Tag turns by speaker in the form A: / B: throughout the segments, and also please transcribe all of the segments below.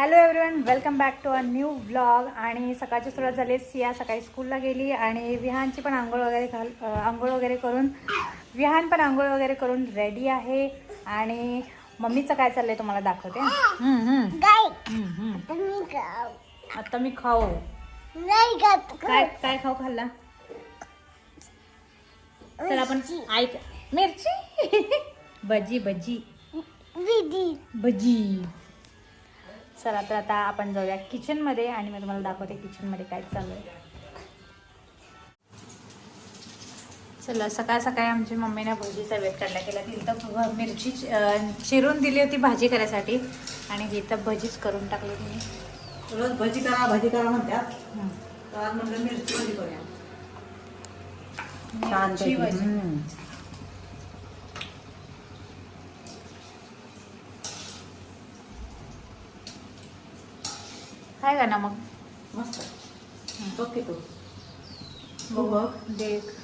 A: Hello everyone welcome back to a new vlog आणि सकाळची सुरुवात झाली सिया सकाळी स्कूलला गेली आणि विहानची पण आंघोळ वगैरे घाल आंघोळ वगैरे करून विहान पण आंघोळ वगैरे करून रेडी आहे. आणि मम्मीचं काय चाललंय तुम्हाला दाखवते? आता मी खाऊ. काय काय खाऊ खाल्ला? तर आपण ऐक मिरची? भजी भजी. भजी. चला तर आता आपण जाऊया किचनमध्ये आणि मी तुम्हाला दाखवते किचनमध्ये काय चालू आहे. चला सकाळ सकाळी आमची मम्मीने भजीचा वेट काढला केला तिला तर मिरची चिरून दिली होती भाजी करायसाठी आणि ही तर भजीच करून टाकली तिने
B: रोज भजी करा भजी करा म्हणतात. तर आज म्हणलं मिरची भजी करूया?
A: मिरची भजी. काय का ना मग?
B: मस्त. बघ की तू.
A: बघ
B: बघ.
A: देख.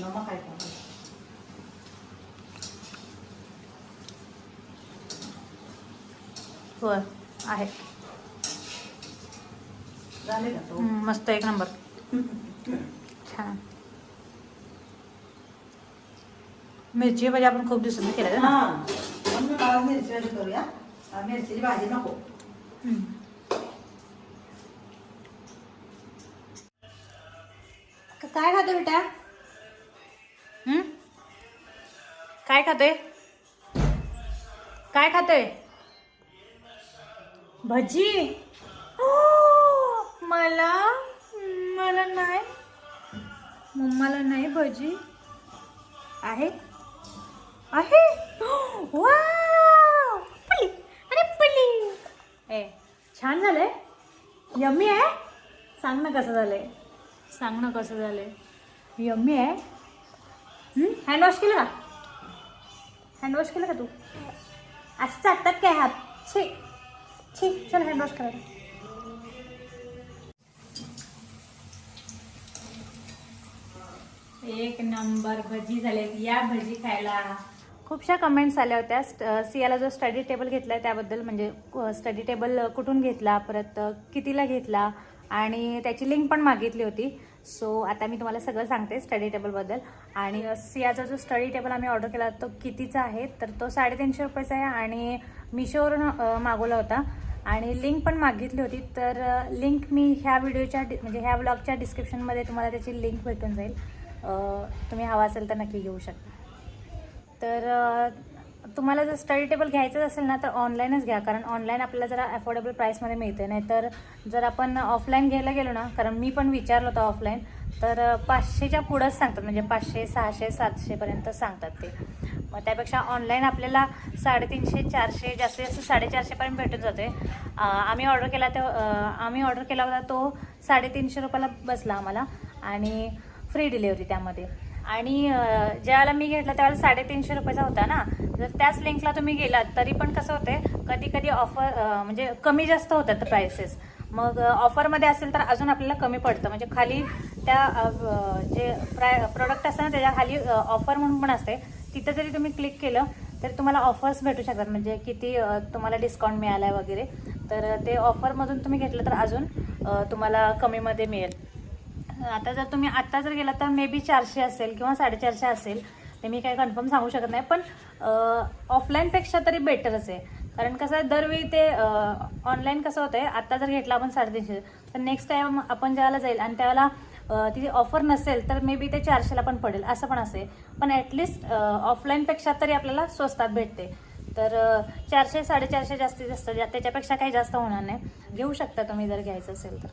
B: नमक आहे का
A: होय आहे.
B: झाले का तो?
A: हं, मस्त एक नंबर. छान. मिरची भाजी आपण खूप दिवसांनी केल्या ना?
B: हा. म्हणून मला मिरची भाजी करूया. मिरचीची भाजी नको.
A: क- काय खातो बेटा? हं? काय खातोय? काय खातोय? भजी? ओ, मला मला नाही. मम्माला नाही भजी. आहे? आहे? वाव! अरे पली ए छान झालंय. यम्मी आहे? सांग ना कसं झालंय. सांग ना कसं झालंय. यम्मी आहे? हँड वॉश केलं का? हँड वॉश केलं का तू? असं चाटतात काय हात? छे छे चल हँड वॉश करायला. एक नंबर भजी झाले या भजी खायला. खूपशा कमेंट्स आल्या होत्या. स्ट- सियाला जो स्टडी टेबल घेतला आहे त्याबद्दल म्हणजे स्टडी टेबल कुठून घेतला परत कितीला घेतला आणि त्याची लिंक पण मागितली होती. सो आता मी तुम्हाला सगळं सांगते स्टडी टेबलबद्दल आणि सियाचा जो स्टडी टेबल आम्ही ऑर्डर केला तो कितीचा आहे? तर तो साडेतीनशे रुपयाचा आहे आणि मिशोवरून मागवला होता. आणि लिंक पण मागितली होती. तर लिंक मी ह्या व्हिडिओच्या डि- म्हणजे ह्या ब्लॉगच्या डिस्क्रिप्शनमध्ये तुम्हाला त्याची लिंक भेटून जाईल. तुम्ही हवा असेल तर नक्की घेऊ शकता. तर तुम्हाला जर स्टडी टेबल घ्यायचंच असेल ना तर ऑनलाईनच घ्या. कारण ऑनलाईन आपल्याला जरा अफोर्डेबल प्राईसमध्ये मिळते नाही तर जर आपण ऑफलाईन घ्यायला गेलो ना कारण मी पण विचारलं होतं ऑफलाईन तर पाचशेच्या पुढंच सांगतात. म्हणजे पाचशे सहाशे सातशेपर्यंत सांगतात ते. मग त्यापेक्षा ऑनलाईन आपल्याला साडेतीनशे चारशे जास्तीत जास्त साडेचारशेपर्यंत भेटून जाते आम्ही ऑर्डर केला तो आम्ही ऑर्डर केला होता तो साडेतीनशे रुपयाला बसला आम्हाला. आणि फ्री डिलेवरी त्यामध्ये. आणि ज्यावेळेला मी घेतला त्यावेळेला साडेतीनशे रुपयाचा होता ना. जर त्याच लिंकला तुम्ही गेलात तरी पण कसं होते कधी कधी ऑफर म्हणजे कमी जास्त होतात प्राइसेस मग ऑफरमध्ये असेल तर अजून आपल्याला कमी पडतं. म्हणजे खाली त्या जे प्राय प्रोडक्ट असतं ना त्याच्याखाली ऑफर म्हणून पण असते. तिथं जरी तुम्ही क्लिक केलं तर तुम्हाला ऑफर्स भेटू शकतात. म्हणजे किती तुम्हाला डिस्काउंट मिळाला आहे वगैरे. तर ते ऑफरमधून तुम्ही घेतलं तर अजून तुम्हाला कमीमध्ये मिळेल. आता जर तुम्ही आत्ता जर गेला तर मे बी चारशे असेल किंवा साडेचारशे असेल. ते मी काही कन्फर्म सांगू शकत नाही पण ऑफलाईनपेक्षा तरी बेटरच आहे. कारण कसं आहे दरवेळी ते ऑनलाईन कसं होतं आहे आत्ता जर घेतला आपण साडेतीनशे तर नेक्स्ट टाईम आपण ज्यावेळेला जाईल आणि त्यावेळेला तिथे ऑफर नसेल तर मे बी ते चारशेला पण पडेल असं पण असेल पण ॲटलिस्ट ऑफलाईनपेक्षा तरी आपल्याला स्वस्तात भेटते. तर चारशे साडेचारशे जास्तीत जास्त ज्या- त्याच्यापेक्षा काही जास्त होणार नाही. घेऊ शकता तुम्ही जर घ्यायचं असेल तर.